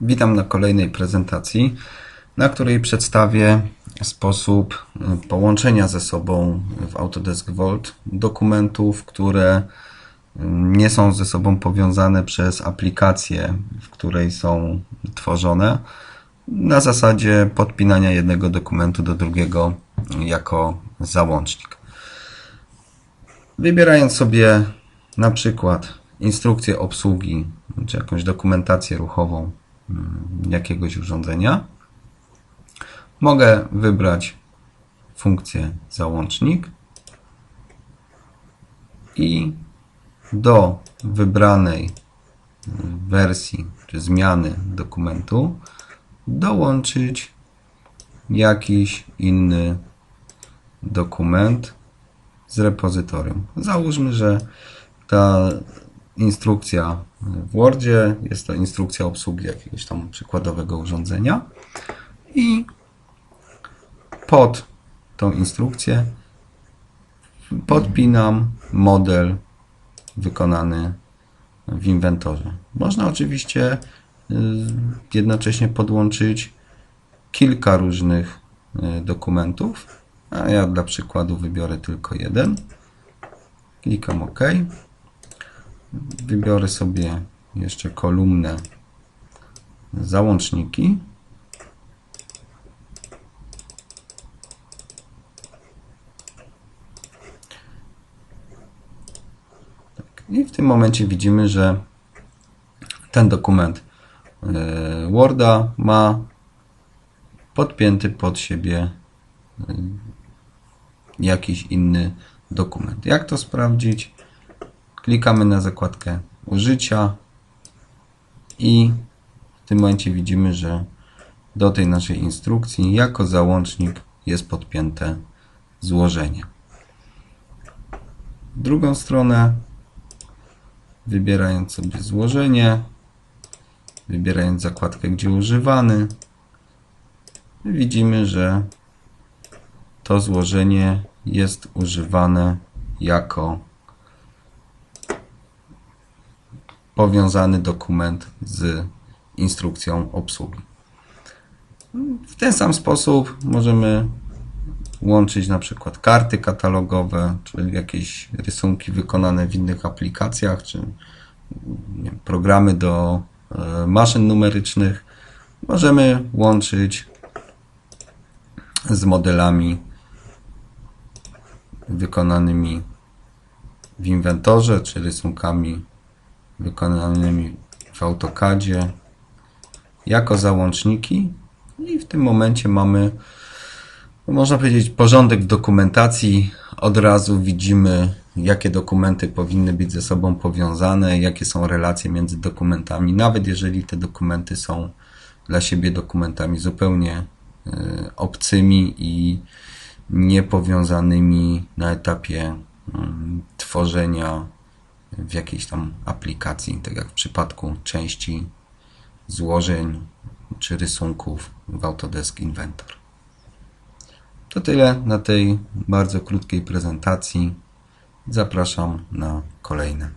Witam na kolejnej prezentacji, na której przedstawię sposób y, połączenia ze sobą w Autodesk Vault dokumentów, które y, nie są ze sobą powiązane przez aplikację, w której są tworzone, na zasadzie podpinania jednego dokumentu do drugiego jako załącznik. Wybierając sobie na przykład instrukcję obsługi, czy jakąś dokumentację ruchową jakiegoś urządzenia, mogę wybrać funkcję załącznik i do wybranej wersji czy zmiany dokumentu dołączyć jakiś inny dokument z repozytorium. Załóżmy, że ta instrukcja w Wordzie jest to instrukcja obsługi jakiegoś tam przykładowego urządzenia i pod tą instrukcję podpinam model wykonany w inwentorze. Można oczywiście y, jednocześnie podłączyć kilka różnych y, dokumentów, a ja dla przykładu wybiorę tylko jeden. Klikam OK. Wybiorę sobie jeszcze kolumnę załączniki. Tak. I w tym momencie widzimy, że ten dokument e, Worda ma podpięty pod siebie e, jakiś inny dokument. Jak to sprawdzić? Klikamy na zakładkę użycia i w tym momencie widzimy, że do tej naszej instrukcji jako załącznik jest podpięte złożenie. Drugą stronę wybierając sobie złożenie, wybierając zakładkę gdzie używany, widzimy, że to złożenie jest używane jako powiązany dokument z instrukcją obsługi. W ten sam sposób możemy łączyć na przykład karty katalogowe, czy jakieś rysunki wykonane w innych aplikacjach, czy wiem, programy do e, maszyn numerycznych. Możemy łączyć z modelami wykonanymi w inwentorze, czy rysunkami wykonanymi w AutoCADzie jako załączniki i w tym momencie mamy można powiedzieć porządek w dokumentacji. Od razu widzimy jakie dokumenty powinny być ze sobą powiązane, jakie są relacje między dokumentami, nawet jeżeli te dokumenty są dla siebie dokumentami zupełnie y, obcymi i niepowiązanymi na etapie mm, tworzenia w jakiejś tam aplikacji, tak jak w przypadku części złożeń czy rysunków w Autodesk Inventor. To tyle na tej bardzo krótkiej prezentacji. Zapraszam na kolejne.